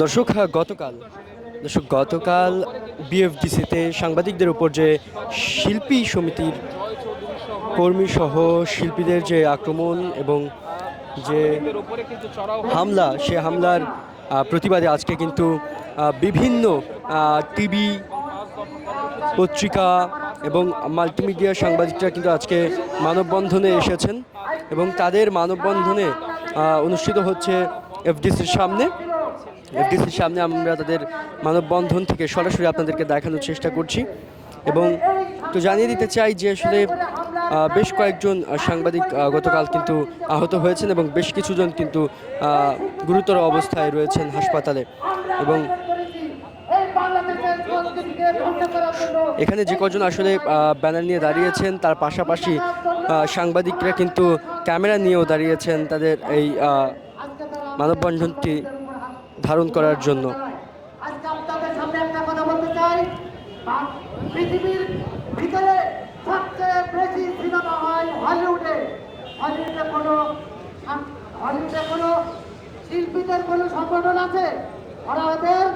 দর্শক হ্যাঁ, গতকাল দর্শক গতকাল বিএফডিসিতে সাংবাদিকদের উপর যে শিল্পী সমিতির কর্মী সহ শিল্পীদের যে আক্রমণ এবং যে হামলা সে হামলার প্রতিবাদে আজকে কিন্তু বিভিন্ন টিভি পত্রিকা এবং মাল্টিমিডিয়া সাংবাদিকরা কিন্তু আজকে মানববন্ধনে এসেছেন এবং তাদের মানববন্ধনে অনুষ্ঠিত হচ্ছে এফডিসির সামনে। এফডিসির সামনে আমরা তাদের মানববন্ধন থেকে সরাসরি আপনাদেরকে দেখানোর চেষ্টা করছি। এবং তো জানিয়ে দিতে চাই যে আসলে বেশ কয়েকজন সাংবাদিক গতকাল কিন্তু আহত হয়েছেন এবং বেশ কিছুজন কিন্তু গুরুতর অবস্থায় রয়েছেন হাসপাতালে। এবং এখানে যে কজন আসলে ব্যানার নিয়ে দাঁড়িয়েছেন, তার পাশাপাশি সাংবাদিকরা কিন্তু ক্যামেরা নিয়েও দাঁড়িয়েছেন তাদের এই মানববন্ধনটি ধারণ করার জন্য। সামনে একটা কথা বলতে চাই। পৃথিবীর ভিতরে সবচেয়ে হয় হলিউডে। কোনো কোনো শিল্পীদের কোনো সংগঠন আছে? ওরা ওদের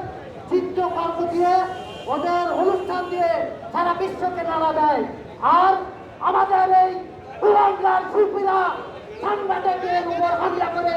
চিত্রকর্ম দিয়ে, ওদের অনুষ্ঠান দিয়ে সারা বিশ্বকে নাড়া দেয়। আর আমাদের এই শিল্পীরা সাংবাদিকের উপর হামলা করে